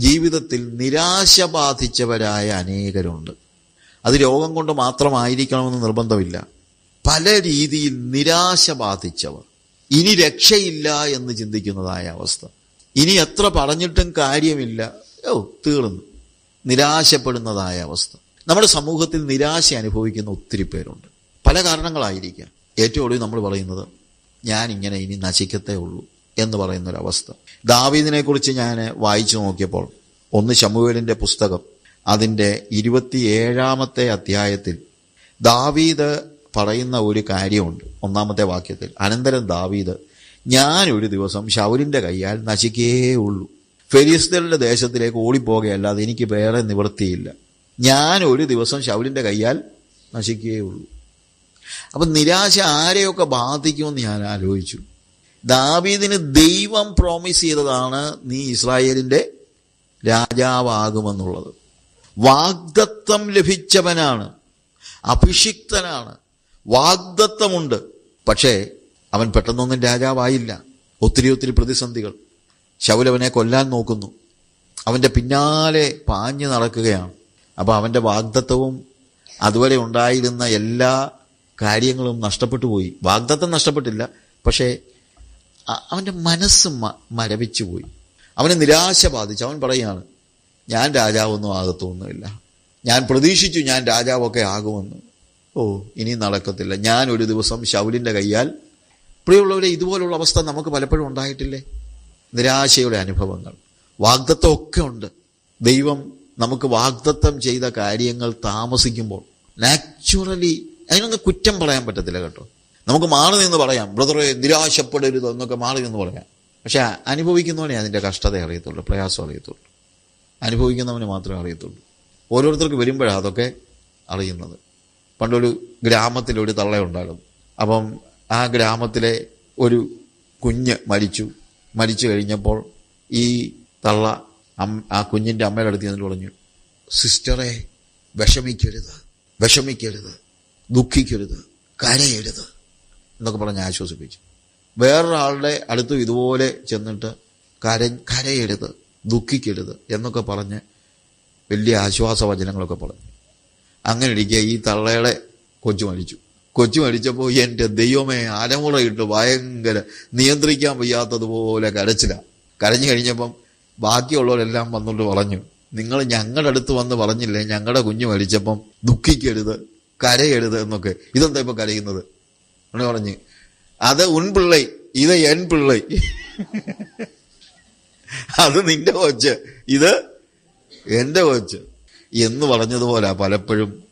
ജീവിതത്തിൽ നിരാശ ബാധിച്ചവരായ അനേകരുണ്ട്. അത് രോഗം കൊണ്ട് മാത്രമായിരിക്കണമെന്ന് നിർബന്ധമില്ല. പല രീതിയിൽ നിരാശ ബാധിച്ചവർ. ഇനി രക്ഷയില്ല എന്ന് ചിന്തിക്കുന്നതായ അവസ്ഥ. ഇനി എത്ര പറഞ്ഞിട്ടും കാര്യമില്ല. ഓ തീർന്നു. നിരാശപ്പെടുന്നതായ അവസ്ഥ. നമ്മുടെ സമൂഹത്തിൽ നിരാശ അനുഭവിക്കുന്ന ഒത്തിരി പേരുണ്ട്. പല കാരണങ്ങളായിരിക്കാം. ഏറ്റവും ഒടുവിൽ നമ്മൾ പറയുന്നത് ഞാൻ ഇങ്ങനെ ഇനി നശിക്കത്തേ ഉള്ളൂ. എന്ന് പറയുന്ന ഒരു അവസ്ഥ ദാവീദിനെ കുറിച്ച് ഞാൻ വായിച്ചു നോക്കിയപ്പോൾ ഒന്ന് ശമുവേലിന്റെ പുസ്തകം അതിന്റെ ഇരുപത്തിയേഴാമത്തെ അധ്യായത്തിൽ ദാവീദ് പറയുന്ന ഒരു കാര്യമുണ്ട്. ഒന്നാമത്തെ വാക്യത്തിൽ അനന്തരം ദാവീദ് ഞാൻ ഒരു ദിവസം ഷൗലിന്റെ കയ്യാൽ നശിക്കേ ഉള്ളൂ ഫെരിസ്തരുടെ ദേശത്തിലേക്ക് ഓടിപ്പോകുകയല്ലാതെ എനിക്ക് വേറെ നിവൃത്തിയില്ല. ഞാൻ ഒരു ദിവസം ഷൗലിന്റെ കയ്യാൽ നശിക്കേ ഉള്ളൂ അപ്പം നിരാശ ആരെയൊക്കെ ബാധിക്കുമെന്ന് ഞാൻ ആലോചിച്ചു. ദാവീദിന് ദൈവം പ്രോമിസ് ചെയ്തതാണ് നീ ഇസ്രായേലിന്റെ രാജാവാകുമെന്നുള്ളത്. വാഗ്ദത്തം ലഭിച്ചവനാണ്. അഭിഷിക്തനാണ്. വാഗ്ദത്തമുണ്ട്. പക്ഷേ അവൻ പെട്ടെന്നൊന്നും രാജാവായില്ല. ഒത്തിരി ഒത്തിരി പ്രതിസന്ധികൾ. ശൗലവനെ കൊല്ലാൻ നോക്കുന്നു. അവന്റെ പിന്നാലെ പാഞ്ഞു നടക്കുകയാണ്. അപ്പോൾ അവന്റെ വാഗ്ദത്തവും അതുവരെ ഉണ്ടായിരുന്ന എല്ലാ കാര്യങ്ങളും നഷ്ടപ്പെട്ടു പോയി. വാഗ്ദത്തം നഷ്ടപ്പെട്ടില്ല. പക്ഷേ അവന്റെ മനസ്സ് മരവിച്ചു പോയി. അവനെ നിരാശ ബാധിച്ചു. അവൻ പറയുകയാണ് ഞാൻ രാജാവൊന്നും ആകത്തൊന്നുമില്ല. ഞാൻ പ്രതീക്ഷിച്ചു ഞാൻ രാജാവൊക്കെ ആകുമെന്ന്. ഓ ഇനി നടക്കത്തില്ല. ഞാൻ ഒരു ദിവസം ശൗലിന്റെ കയ്യാൽ പ്രിയമുള്ളവരെ ഇതുപോലുള്ള അവസ്ഥ നമുക്ക് പലപ്പോഴും ഉണ്ടായിട്ടില്ലേ? നിരാശയുടെ അനുഭവങ്ങൾ. വാഗ്ദത്തമൊക്കെ ഉണ്ട്. ദൈവം നമുക്ക് വാഗ്ദത്തം ചെയ്ത കാര്യങ്ങൾ താമസിക്കുമ്പോൾ നാച്ചുറലി അതിനൊന്നും കുറ്റം പറയാൻ പറ്റത്തില്ല കേട്ടോ. നമുക്ക് മാറി നിന്ന് പറയാം. ബ്രദറെ നിരാശപ്പെടരുത് എന്നൊക്കെ മാറി നിന്ന് പറയാം. പക്ഷെ അനുഭവിക്കുന്നവനെ അതിന്റെ കഷ്ടത അറിയത്തുള്ളൂ പ്രയാസം അറിയത്തുള്ളൂ. അനുഭവിക്കുന്നവന് മാത്രമേ അറിയത്തുള്ളൂ. ഓരോരുത്തർക്ക് വരുമ്പോഴാണ് അതൊക്കെ അറിയുന്നത്. പണ്ടൊരു ഗ്രാമത്തിലൊരു തള്ളയുണ്ടായിരുന്നു അപ്പം ആ ഗ്രാമത്തിലെ ഒരു കുഞ്ഞ് മരിച്ചു. മരിച്ചു കഴിഞ്ഞപ്പോൾ ഈ തള്ള ആ കുഞ്ഞിന്റെ അമ്മയുടെ അടുത്ത് ചെന്നിട്ട് പറഞ്ഞു സിസ്റ്ററെ വിഷമിക്കരുത്. വിഷമിക്കരുത്. ദുഃഖിക്കരുത്. കരയരുത്. എന്നൊക്കെ പറഞ്ഞ് ആശ്വസിപ്പിച്ചു. വേറൊരാളുടെ അടുത്തും ഇതുപോലെ ചെന്നിട്ട് കര കരയരുത് ദുഃഖിക്കരുത് എന്നൊക്കെ പറഞ്ഞ് വലിയ ആശ്വാസ വചനങ്ങളൊക്കെ പറഞ്ഞു. അങ്ങനെ ഇരിക്കുക ഈ തള്ളയുടെ കൊച്ചു മരിച്ചു. കൊച്ചു മരിച്ചപ്പോൾ എന്റെ ദൈവമേ അരമുറയിട്ട് ഭയങ്കര നിയന്ത്രിക്കാൻ വയ്യാത്തതുപോലെ കരച്ചില. കരഞ്ഞു കഴിഞ്ഞപ്പം ബാക്കിയുള്ളവരെല്ലാം വന്നുകൊണ്ട് പറഞ്ഞു നിങ്ങൾ ഞങ്ങളുടെ അടുത്ത് വന്ന് പറഞ്ഞില്ലേ ഞങ്ങളുടെ കുഞ്ഞു മരിച്ചപ്പം ദുഃഖിക്കരുത് കരയരുത് എന്നൊക്കെ. ഇതെന്താ ഇപ്പം കരയുന്നത്? എന്ന് പറഞ്ഞ് അത് ഉൻ പിള്ളൈ ഇത് എൻ പിള്ളൈ. അത് നിന്റെ കൊച്ച് ഇത് എന്റെ കൊച്ച്. എന്ന് പറഞ്ഞതുപോലെ പലപ്പോഴും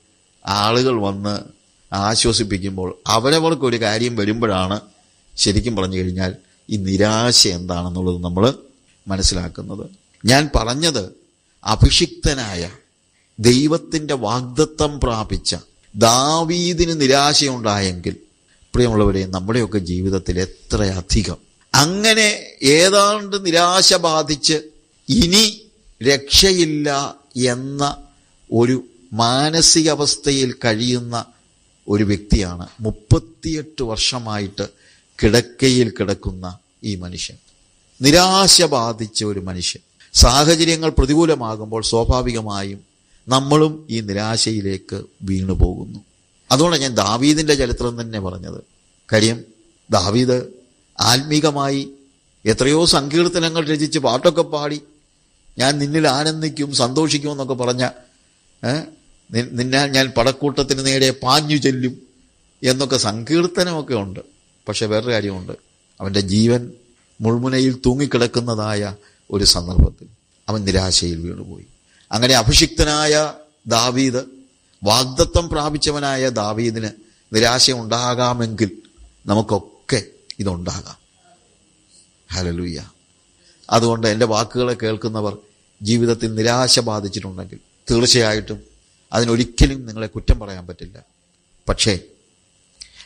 ആളുകൾ വന്ന് ആശ്വസിപ്പിക്കുമ്പോൾ അവരവർക്ക് ഒരു കാര്യം വരുമ്പോഴാണ് ശരിക്കും പറഞ്ഞു കഴിഞ്ഞാൽ ഈ നിരാശ എന്താണെന്നുള്ളത് നമ്മൾ മനസ്സിലാക്കുന്നത്. ഞാൻ പറഞ്ഞത് അഭിഷിക്തനായ ദൈവത്തിന്റെ വാഗ്ദത്തം പ്രാപിച്ച ദാവീദിന് നിരാശയുണ്ടായെങ്കിൽ പ്രിയമുള്ളവരെ നമ്മുടെയൊക്കെ ജീവിതത്തിൽ എത്രയധികം. അങ്ങനെ ഏതാണ്ട് നിരാശ ബാധിച്ച് ഇനി രക്ഷയില്ല എന്ന ഒരു മാനസികാവസ്ഥയിൽ കഴിയുന്ന ഒരു വ്യക്തിയാണ് മുപ്പത്തിയെട്ട് വർഷമായിട്ട് കിടക്കയിൽ കിടക്കുന്ന ഈ മനുഷ്യൻ. നിരാശ ബാധിച്ച ഒരു മനുഷ്യൻ. സാഹചര്യങ്ങൾ പ്രതികൂലമാകുമ്പോൾ സ്വാഭാവികമായും നമ്മളും ഈ നിരാശയിലേക്ക് വീണു പോകുന്നു അതുകൊണ്ടാണ് ഞാൻ ദാവീദിന്റെ ചരിത്രം തന്നെ പറഞ്ഞത്. കാര്യം ദാവീദ് ആത്മീകമായി എത്രയോ സങ്കീർത്തനങ്ങൾ രചിച്ച് പാട്ടൊക്കെ പാടി ഞാൻ നിന്നിൽ ആനന്ദിക്കും സന്തോഷിക്കും എന്നൊക്കെ പറഞ്ഞ നിന്നാൽ ഞാൻ പടക്കൂട്ടത്തിന് നേരെ പാഞ്ഞു ചെല്ലും എന്നൊക്കെ സങ്കീർത്തനമൊക്കെ ഉണ്ട്. പക്ഷെ വേറൊരു കാര്യമുണ്ട്. അവന്റെ ജീവൻ മുൾമുനയിൽ തൂങ്ങിക്കിടക്കുന്നതായ ഒരു സന്ദർഭത്തിൽ അവൻ നിരാശയിൽ വീണുപോയി. അങ്ങനെ അഭിഷിക്തനായ ദാവീദ് വാഗ്ദത്വം പ്രാപിച്ചവനായ ദാവീദിന് നിരാശ ഉണ്ടാകാമെങ്കിൽ നമുക്കൊക്കെ ഇതുണ്ടാകാം. ഹലലൂയ്യ അതുകൊണ്ട് എന്റെ വാക്കുകളെ കേൾക്കുന്നവർ ജീവിതത്തിൽ നിരാശ ബാധിച്ചിട്ടുണ്ടെങ്കിൽ തീർച്ചയായിട്ടും അതിനൊരിക്കലും നിങ്ങളെ കുറ്റം പറയാൻ പറ്റില്ല. പക്ഷേ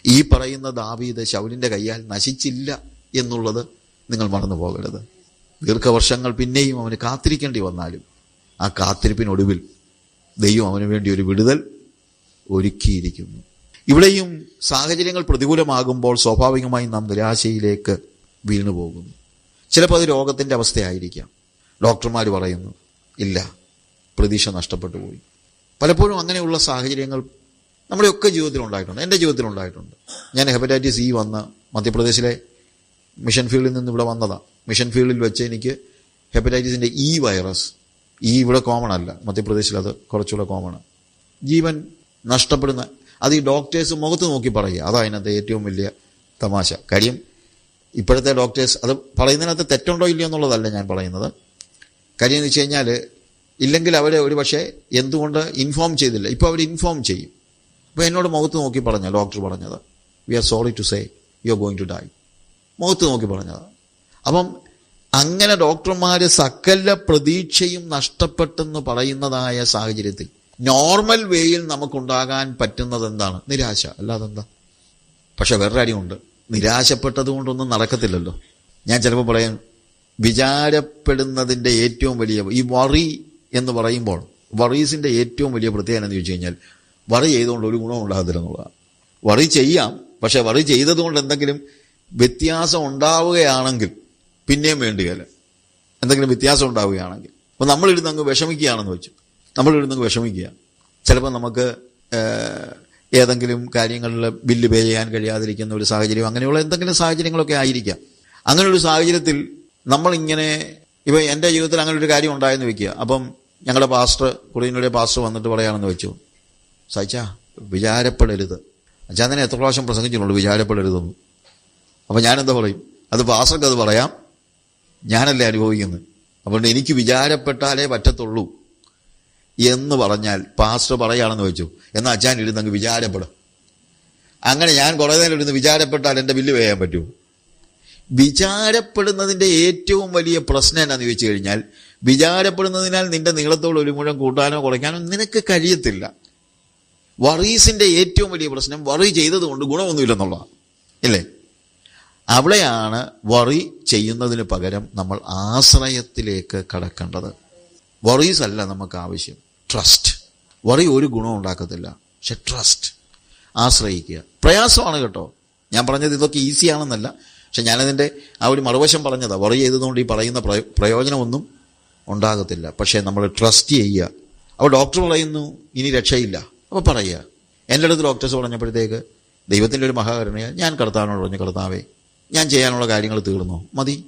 ഈ പറയുന്ന ദാവീദ് ശൗലിന്റെ കയ്യാൽ നശിച്ചില്ല എന്നുള്ളത് നിങ്ങൾ മറന്നു പോകരുത്. ദീർഘവർഷങ്ങൾ പിന്നെയും അവന് കാത്തിരിക്കേണ്ടി വന്നാലും ആ കാത്തിരിപ്പിനൊടുവിൽ ദൈവം അവന് വേണ്ടി ഒരു വിടുതൽ ഒരുക്കിയിരിക്കുന്നു. ഇവിടെയും സാഹചര്യങ്ങൾ പ്രതികൂലമാകുമ്പോൾ സ്വാഭാവികമായും നാം നിരാശയിലേക്ക് വീണു പോകുന്നു. ചിലപ്പോൾ അത് രോഗത്തിന്റെ അവസ്ഥയായിരിക്കാം. ഡോക്ടർമാർ പറയുന്നു ഇല്ല പ്രതീക്ഷ നഷ്ടപ്പെട്ടു പോയി. പലപ്പോഴും അങ്ങനെയുള്ള സാഹചര്യങ്ങൾ നമ്മുടെയൊക്കെ ജീവിതത്തിൽ ഉണ്ടായിട്ടുണ്ട്. എന്റെ ജീവിതത്തിൽ ഉണ്ടായിട്ടുണ്ട്. ഞാൻ ഹെപ്പറ്റൈറ്റിസ് ഇ വന്ന മധ്യപ്രദേശിലെ മിഷൻ ഫീൽഡിൽ നിന്ന് ഇവിടെ വന്നതാണ് മിഷൻ ഫീൽഡിൽ വെച്ച് എനിക്ക് ഹെപ്പറ്റൈറ്റിസിന്റെ ഇ വൈറസ് ഈ ഇവിടെ കോമൺ അല്ല. മധ്യപ്രദേശിൽ അത് കുറച്ചുകൂടെ കോമൺ ജീവൻ നഷ്ടപ്പെടുന്ന അത് ഈ ഡോക്ടേഴ്സ് മുഖത്ത് നോക്കി പറയുക. അതാണ് അതിനകത്ത് ഏറ്റവും വലിയ തമാശ. കാര്യം ഇപ്പോഴത്തെ ഡോക്ടേഴ്സ് അത് പറയുന്നതിനകത്ത് തെറ്റുണ്ടോ ഇല്ലയോ എന്നുള്ളതല്ല ഞാൻ പറയുന്നത്. കാര്യം എന്ന് വെച്ച് കഴിഞ്ഞാൽ ഇല്ലെങ്കിൽ അവരെ ഒരു പക്ഷേ എന്തുകൊണ്ട് ഇൻഫോം ചെയ്തില്ല. ഇപ്പോൾ അവർ ഇൻഫോം ചെയ്യും. അപ്പോൾ എന്നോട് മുഖത്ത് നോക്കി പറഞ്ഞ ഡോക്ടർ പറഞ്ഞത്. We are sorry to say you are going to die മുഖത്ത് നോക്കി പറഞ്ഞത്. അപ്പം അങ്ങനെ ഡോക്ടർമാർ സകല പ്രതീക്ഷയും നഷ്ടപ്പെട്ടെന്ന് പറയുന്നതായ സാഹചര്യത്തിൽ നോർമൽ വേയിൽ നമുക്കുണ്ടാകാൻ പറ്റുന്നത് എന്താണ് നിരാശ. അല്ലാതെ എന്താ പക്ഷെ വേറൊരു കാര്യമുണ്ട്. നിരാശപ്പെട്ടത് കൊണ്ടൊന്നും നടക്കത്തില്ലല്ലോ. ഞാൻ ചിലപ്പോൾ പറയാൻ വിചാരപ്പെടുന്നതിന്റെ ഏറ്റവും വലിയ ഈ വറി എന്ന് പറയുമ്പോൾ വറീസിന്റെ ഏറ്റവും വലിയ പ്രത്യേകത എന്ന് ചോദിച്ചു കഴിഞ്ഞാൽ വറി ചെയ്തുകൊണ്ട് ഒരു ഗുണം ഉണ്ടാകത്തില്ലെന്നുള്ളതാണ് വറി ചെയ്യാം പക്ഷെ വറി ചെയ്തതുകൊണ്ട് എന്തെങ്കിലും വ്യത്യാസം ഉണ്ടാവുകയാണെങ്കിൽ പിന്നെയും വേണ്ടുകയില്ല എന്തെങ്കിലും വ്യത്യാസം ഉണ്ടാവുകയാണെങ്കിൽ. അപ്പോൾ നമ്മളിരുന്ന് അങ്ങ് വിഷമിക്കുകയാണെന്ന് വെച്ചു. നമ്മളിരുന്ന് അങ്ങ് വിഷമിക്കുക. ചിലപ്പോൾ നമുക്ക് ഏതെങ്കിലും കാര്യങ്ങളിൽ ബില്ല് പേ ചെയ്യാൻ കഴിയാതിരിക്കുന്ന ഒരു സാഹചര്യം അങ്ങനെയുള്ള എന്തെങ്കിലും സാഹചര്യങ്ങളൊക്കെ ആയിരിക്കാം. അങ്ങനെയൊരു സാഹചര്യത്തിൽ നമ്മളിങ്ങനെ ഇപ്പോൾ എന്റെ ജീവിതത്തിൽ അങ്ങനെ ഒരു കാര്യം ഉണ്ടായെന്ന് വെക്കുക. അപ്പം ഞങ്ങളുടെ പാസ്റ്റർ കുടിയിനുடைய പാസ്റ്റർ വന്നിട്ട് പറയാണെന്ന് വെച്ചു. സഹിച്ചാ വിചാരപ്പെടരുത്. അച്ഛാ തന്നെ എത്ര പ്രാവശ്യം പ്രസംഗിച്ചിട്ടുണ്ട്? വിചാരപ്പെടരുതെന്ന്. അപ്പം ഞാനെന്താ പറയും? അത് പാസ്റ്റർക്ക് അത് പറയാം. ഞാനല്ലേ അനുഭവിക്കുന്നത്? അതുകൊണ്ട് എനിക്ക് വിചാരപ്പെട്ടാലേ പറ്റത്തുള്ളൂ. എന്ന് പറഞ്ഞാൽ പാസ്റ്റർ പറയുകയാണെന്ന് വെച്ചു. എന്നാൽ അച്ഛൻ ഇരുന്ന് അങ്ങ് വിചാരപ്പെടും. അങ്ങനെ ഞാൻ കുറേ നേരം ഇരുന്ന് വിചാരപ്പെട്ടാൽ എന്റെ ബില്ല് വേയാൻ പറ്റുമോ വിചാരപ്പെടുന്നതിന്റെ ഏറ്റവും വലിയ പ്രശ്നം എന്നാന്ന് ചോദിച്ചു കഴിഞ്ഞാൽ വിചാരപ്പെടുന്നതിനാൽ നിന്റെ നീളത്തോട് ഒരു മുഴം കൂട്ടാനോ കുറയ്ക്കാനോ നിനക്ക് കഴിയത്തില്ല. വറീസിന്റെ ഏറ്റവും വലിയ പ്രശ്നം വറി ചെയ്തത് കൊണ്ട് ഗുണമൊന്നുമില്ലെന്നുള്ളതാണ്. ഇല്ലേ? അവിടെയാണ് വറി ചെയ്യുന്നതിന് പകരം നമ്മൾ ആശ്രയത്തിലേക്ക് കടക്കേണ്ടത്. വറീസ് അല്ല നമുക്ക് ആവശ്യം. ട്രസ്റ്റ് വറി ഒരു ഗുണവും ഉണ്ടാക്കത്തില്ല. പക്ഷെ ട്രസ്റ്റ് ആശ്രയിക്കുക. പ്രയാസമാണ് കേട്ടോ. ഞാൻ പറഞ്ഞത് ഇതൊക്കെ ഈസി ആണെന്നല്ല. പക്ഷെ ഞാനതിന്റെ ആ ഒരു മറുവശം പറഞ്ഞതാണ് വറി ചെയ്തതുകൊണ്ട് ഈ പറയുന്ന പ്രയ പ്രയോജനമൊന്നും ഉണ്ടാകത്തില്ല. പക്ഷേ നമ്മൾ ട്രസ്റ്റ് ചെയ്യുക. അപ്പോൾ ഡോക്ടർ പറയുന്നു ഇനി രക്ഷയില്ല. അപ്പോൾ പറയുക. എന്റെ അടുത്ത് ഡോക്ടേഴ്സ് പറഞ്ഞപ്പോഴത്തേക്ക് ദൈവത്തിന്റെ ഒരു മഹാകരുണയ. ഞാൻ കർത്താവിനോട് പറഞ്ഞു കർത്താവേ ഞാൻ ചെയ്യാനുള്ള കാര്യങ്ങൾ തീർന്നു? മതി.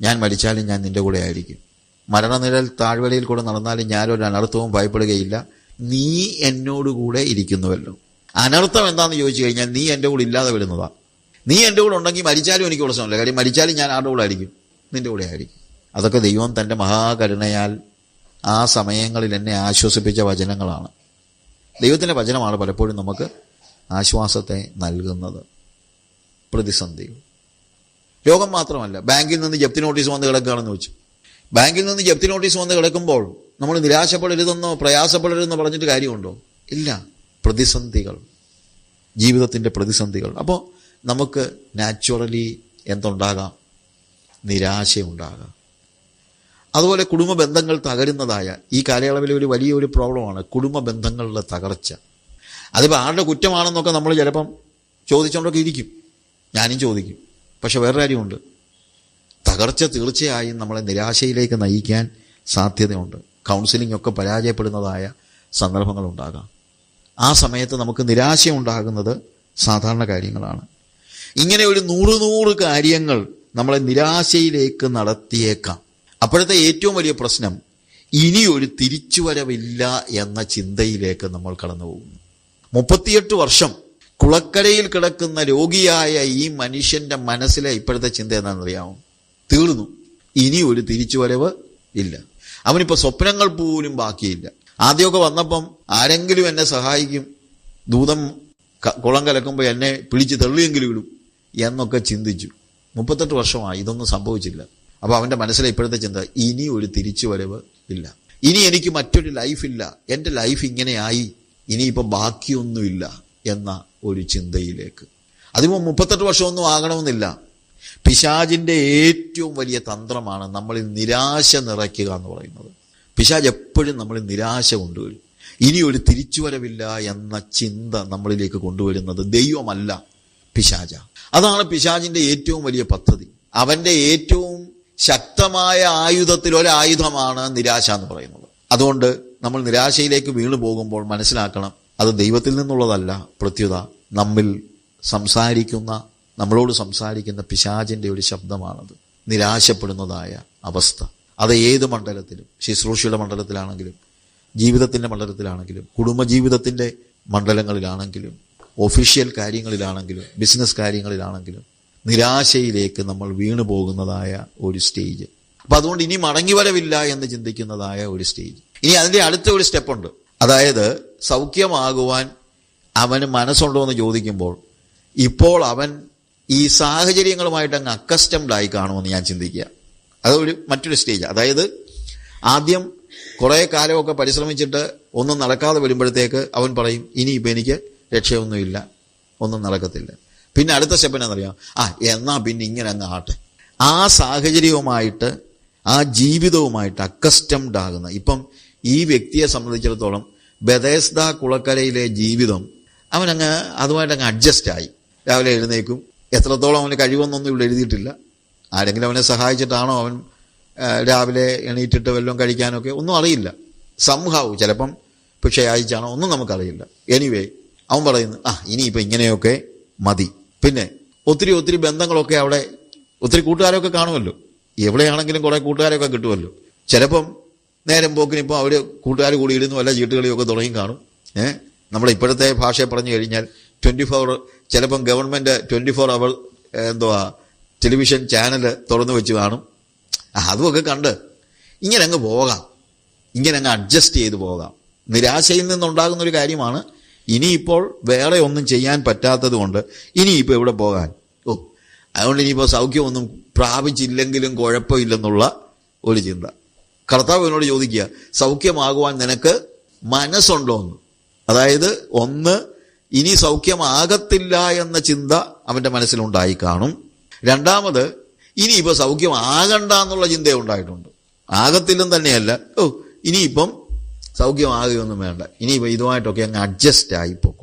ഞാൻ മരിച്ചാലും ഞാൻ നിന്റെ കൂടെ ആയിരിക്കും. മരണനിഴൽ താഴ്വരയിൽ കൂടെ നടന്നാലും ഞാനൊരു അനർത്ഥവും ഭയപ്പെടുകയില്ല. നീ എന്നോടുകൂടെ ഇരിക്കുന്നുവല്ലോ. അനർത്ഥം എന്താണെന്ന് ചോദിച്ചു കഴിഞ്ഞാൽ നീ എന്റെ കൂടെ ഇല്ലാതെ വരുന്നതാണ് നീ എന്റെ കൂടെ ഉണ്ടെങ്കിൽ മരിച്ചാലും എനിക്ക് പ്രശ്നമില്ല. കാര്യം മരിച്ചാലും ഞാൻ ആരുടെ കൂടെ ആയിരിക്കും? നിന്റെ കൂടെ ആയിരിക്കും. അതൊക്കെ ദൈവം തന്റെ മഹാകരുണയാൽ ആ സമയങ്ങളിൽ എന്നെ ആശ്വസിപ്പിച്ച വചനങ്ങളാണ്. ദൈവത്തിന്റെ വചനമാണ് പലപ്പോഴും നമുക്ക് ആശ്വാസത്തെ നൽകുന്നത്. പ്രതിസന്ധികൾ. രോഗം മാത്രമല്ല. ബാങ്കിൽ നിന്ന് ജപ്തി നോട്ടീസ് വന്ന് കിടക്കുകയാണെന്ന് വെച്ചു. ബാങ്കിൽ നിന്ന് ജപ്തി നോട്ടീസ് വന്ന് കിടക്കുമ്പോൾ നമ്മൾ നിരാശപ്പെടരുതെന്നോ പ്രയാസപ്പെടരുതെന്നോ പറഞ്ഞിട്ട് കാര്യമുണ്ടോ? ഇല്ല. പ്രതിസന്ധികൾ. ജീവിതത്തിന്റെ പ്രതിസന്ധികൾ. അപ്പോൾ നമുക്ക് നാച്ചുറലി എന്തുണ്ടാകാം? നിരാശയുണ്ടാകാം. അതുപോലെ കുടുംബ ബന്ധങ്ങൾ തകരുന്നതായ ഈ കാലയളവിലെ ഒരു വലിയൊരു പ്രോബ്ലമാണ് കുടുംബ ബന്ധങ്ങളുടെ തകർച്ച. അതിപ്പോൾ ആരുടെ കുറ്റമാണെന്നൊക്കെ നമ്മൾ ചിലപ്പം ചോദിച്ചുകൊണ്ടൊക്കെ ഇരിക്കും. ഞാനും ചോദിക്കും. പക്ഷെ വേറെ കാര്യമുണ്ട്. തകർച്ച തീർച്ചയായും നമ്മളെ നിരാശയിലേക്ക് നയിക്കാൻ സാധ്യതയുണ്ട്. കൗൺസിലിംഗ് ഒക്കെ പരാജയപ്പെടുന്നതായ സന്ദർഭങ്ങളുണ്ടാകാം ആ സമയത്ത് നമുക്ക് നിരാശ ഉണ്ടാകുന്നത് സാധാരണ കാര്യങ്ങളാണ്. ഇങ്ങനെ ഒരു നൂറ് നൂറ് കാര്യങ്ങൾ നമ്മളെ നിരാശയിലേക്ക് നടത്തിയേക്കാം. അപ്പോഴത്തെ ഏറ്റവും വലിയ പ്രശ്നം ഇനിയൊരു തിരിച്ചുവരവില്ല എന്ന ചിന്തയിലേക്ക് നമ്മൾ കടന്നു പോകുന്നു മുപ്പത്തിയെട്ട് വർഷം കുളക്കരയിൽ കിടക്കുന്ന രോഗിയായ ഈ മനുഷ്യന്റെ മനസ്സിലെ ഇപ്പോഴത്തെ ചിന്ത എന്താണെന്നറിയാമോ? തീർന്നു. ഇനി ഒരു തിരിച്ചുവരവ് ഇല്ല. അവനിപ്പോൾ സ്വപ്നങ്ങൾ പോലും ബാക്കിയില്ല. ആദ്യമൊക്കെ വന്നപ്പം ആരെങ്കിലും എന്നെ സഹായിക്കും ദൂതം കുളം കലക്കുമ്പോൾ എന്നെ പിടിച്ച് തള്ളിയെങ്കിലും ഇടും എന്നൊക്കെ ചിന്തിച്ചു. മുപ്പത്തെട്ട് വർഷമായി ഇതൊന്നും സംഭവിച്ചില്ല. അപ്പോൾ അവന്റെ മനസ്സിലെ ഇപ്പോഴത്തെ ചിന്ത ഇനി ഒരു തിരിച്ചുവരവ് ഇല്ല. ഇനി എനിക്ക് മറ്റൊരു ലൈഫില്ല എന്റെ ലൈഫ് ഇങ്ങനെയായി ഇനിയിപ്പോൾ ബാക്കിയൊന്നുമില്ല എന്ന ഒരു ചിന്തയിലേക്ക്. അതിപ്പോൾ മുപ്പത്തെട്ട് വർഷമൊന്നും ആകണമെന്നില്ല. പിശാജിന്റെ ഏറ്റവും വലിയ തന്ത്രമാണ് നമ്മളിൽ നിരാശ നിറയ്ക്കുക എന്ന് പറയുന്നത്. പിശാജ് എപ്പോഴും നമ്മളിൽ നിരാശ കൊണ്ടുവരും. ഇനി ഒരു തിരിച്ചുവരവില്ല എന്ന ചിന്ത നമ്മളിലേക്ക് കൊണ്ടുവരുന്നത് ദൈവമല്ല പിശാജ അതാണ് പിശാജിന്റെ ഏറ്റവും വലിയ പദ്ധതി. അവന്റെ ഏറ്റവും ശക്തമായ ആയുധത്തിൽ ഒരായുധമാണ് നിരാശ എന്ന് പറയുന്നത്. അതുകൊണ്ട് നമ്മൾ നിരാശയിലേക്ക് വീണു പോകുമ്പോൾ മനസ്സിലാക്കണം അത് ദൈവത്തിൽ നിന്നുള്ളതല്ല. പ്രത്യുത നമ്മിൽ സംസാരിക്കുന്ന നമ്മളോട് സംസാരിക്കുന്ന പിശാചിന്റെ ഒരു ശബ്ദമാണത്. നിരാശപ്പെടുന്നതായ അവസ്ഥ. അത് ഏത് മണ്ഡലത്തിലും ശുശ്രൂഷയുടെ മണ്ഡലത്തിലാണെങ്കിലും ജീവിതത്തിന്റെ മണ്ഡലത്തിലാണെങ്കിലും കുടുംബജീവിതത്തിന്റെ മണ്ഡലങ്ങളിലാണെങ്കിലും ഒഫീഷ്യൽ കാര്യങ്ങളിലാണെങ്കിലും ബിസിനസ് കാര്യങ്ങളിലാണെങ്കിലും നിരാശയിലേക്ക് നമ്മൾ വീണു പോകുന്നതായ ഒരു സ്റ്റേജ്. അപ്പം അതുകൊണ്ട് ഇനി മടങ്ങി വരവില്ല എന്ന് ചിന്തിക്കുന്നതായ ഒരു സ്റ്റേജ്. ഇനി അതിന്റെ അടുത്ത ഒരു സ്റ്റെപ്പുണ്ട്. അതായത് സൗഖ്യമാകുവാൻ അവന് മനസ്സുണ്ടോ എന്ന് ചോദിക്കുമ്പോൾ ഇപ്പോൾ അവൻ ഈ സാഹചര്യങ്ങളുമായിട്ട് അങ്ങ് അക്കസ്റ്റംഡ് ആയി കാണുമെന്ന് ഞാൻ ചിന്തിക്കുക. അതൊരു മറ്റൊരു സ്റ്റേജ് അതായത് ആദ്യം കുറേ കാലമൊക്കെ പരിശ്രമിച്ചിട്ട് ഒന്നും നടക്കാതെ വരുമ്പോഴത്തേക്ക് അവൻ പറയും ഇനിയിപ്പോൾ എനിക്ക് രക്ഷയൊന്നുമില്ല. ഒന്നും നടക്കത്തില്ല. പിന്നെ അടുത്ത സ്റ്റെപ്പ് എന്നറിയാം ആ എന്നാ പിന്നെ ഇങ്ങനെ അങ്ങ് ആട്ടെ ആ സാഹചര്യവുമായിട്ട് ആ ജീവിതവുമായിട്ട് അക്കസ്റ്റംഡ് ആകുന്ന ഇപ്പം ഈ വ്യക്തിയെ സംബന്ധിച്ചിടത്തോളം ബദേസ്ദ കുളക്കരയിലെ ജീവിതം. അവനങ്ങ് അതുമായിട്ട് അങ്ങ് അഡ്ജസ്റ്റ് ആയി രാവിലെ എഴുന്നേക്കും എത്രത്തോളം അവന് കഴിവെന്നൊന്നും ഇവിടെ എഴുതിയിട്ടില്ല. ആരെങ്കിലും അവനെ സഹായിച്ചിട്ടാണോ അവൻ രാവിലെ എണീറ്റിട്ട് വല്ലതും കഴിക്കാനൊക്കെ? ഒന്നും അറിയില്ല. സംഹാവും ചിലപ്പം പക്ഷേ അയച്ചാണോ ഒന്നും നമുക്കറിയില്ല. എനിവേ അവൻ പറയുന്നു ആ ഇനിയിപ്പോൾ ഇങ്ങനെയൊക്കെ മതി. പിന്നെ ഒത്തിരി ഒത്തിരി ബന്ധങ്ങളൊക്കെ അവിടെ ഒത്തിരി കൂട്ടുകാരൊക്കെ കാണുമല്ലോ. എവിടെയാണെങ്കിലും കുറേ കൂട്ടുകാരൊക്കെ കിട്ടുമല്ലോ. ചിലപ്പം നേരം പോക്കിന് ഇപ്പോൾ അവർ കൂട്ടുകാർ കൂടി ഇടുന്നു വല്ല ചീട്ടുകളിയൊക്കെ തുടങ്ങി കാണും. ഏഹ് നമ്മുടെ ഇപ്പോഴത്തെ ഭാഷയെ പറഞ്ഞു കഴിഞ്ഞാൽ ട്വന്റി ഫോർ ചിലപ്പം ഗവൺമെന്റ് ട്വന്റി ഫോർ അവർ എന്തുവാ ടെലിവിഷൻ ചാനൽ തുറന്നു വെച്ച് കാണും. അതുമൊക്കെ കണ്ട് ഇങ്ങനെ അങ്ങ് പോകാം. ഇങ്ങനെ അങ്ങ് അഡ്ജസ്റ്റ് ചെയ്ത് പോകാം. നിരാശയിൽ നിന്നുണ്ടാകുന്ന ഒരു കാര്യമാണ് ഇനിയിപ്പോൾ വേറെ ഒന്നും ചെയ്യാൻ പറ്റാത്തത് കൊണ്ട് ഇനിയിപ്പോൾ ഇവിടെ പോകാൻ? ഓ അതുകൊണ്ട് ഇനിയിപ്പോൾ സൗഖ്യമൊന്നും പ്രാപിച്ചില്ലെങ്കിലും കുഴപ്പമില്ലെന്നുള്ള ഒരു ചിന്ത. കർത്താവ് എന്നോട് ചോദിക്കുക സൗഖ്യമാകുവാൻ നിനക്ക് മനസ്സുണ്ടോ എന്ന് അതായത് ഒന്ന് ഇനി സൗഖ്യമാകത്തില്ല എന്ന ചിന്ത അവന്റെ മനസ്സിലുണ്ടായി കാണും. രണ്ടാമത് ഇനിയിപ്പോൾ സൗഖ്യമാകണ്ട എന്നുള്ള ചിന്ത ഉണ്ടായിട്ടുണ്ട്. ആകത്തില്ലെന്ന് തന്നെയല്ല ഓ ഇനിയിപ്പം സൗഖ്യമാകുകയൊന്നും വേണ്ട. ഇനിയിപ്പോൾ ഇതുമായിട്ടൊക്കെ അങ്ങ് അഡ്ജസ്റ്റ് ആയി പൊക്കോ.